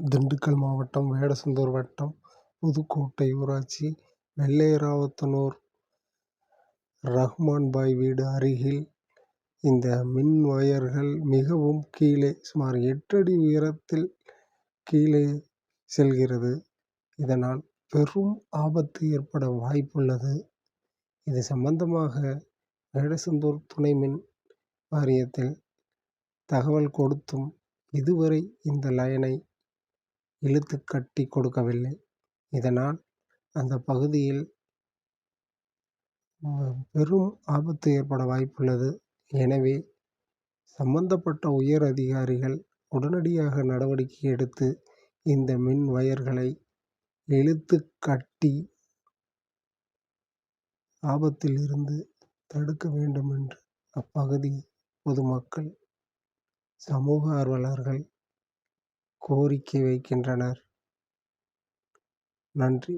திண்டுக்கல் மாவட்டம் வேடசந்தூர் வட்டம் புதுக்கோட்டை ஊராட்சி வெள்ளையராவுத்தனூர் ரஹ்மான்பாய் வீடு அருகில் இந்த மின் வயர்கள் மிகவும் கீழே சுமார் எட்டு அடி உயரத்தில் கீழே செல்கிறது. இதனால் பெரும் ஆபத்து ஏற்பட வாய்ப்புள்ளது. இது சம்பந்தமாக வேடசந்தூர் துணை மின் வாரியத்தில் தகவல் கொடுத்தும் இதுவரை இந்த லைனை இழுத்து கட்டி கொடுக்கவில்லை. இதனால் அந்த பகுதியில் பெரும் ஆபத்து ஏற்பட வாய்ப்புள்ளது. எனவே சம்பந்தப்பட்ட உயர் அதிகாரிகள் உடனடியாக நடவடிக்கை எடுத்து இந்த மின் வயர்களை இழுத்து கட்டி ஆபத்தில் இருந்து தடுக்க வேண்டும் என்று அப்பகுதி பொதுமக்கள் சமூக ஆர்வலர்கள் கோரிக்கை வைக்கின்றனர். நன்றி.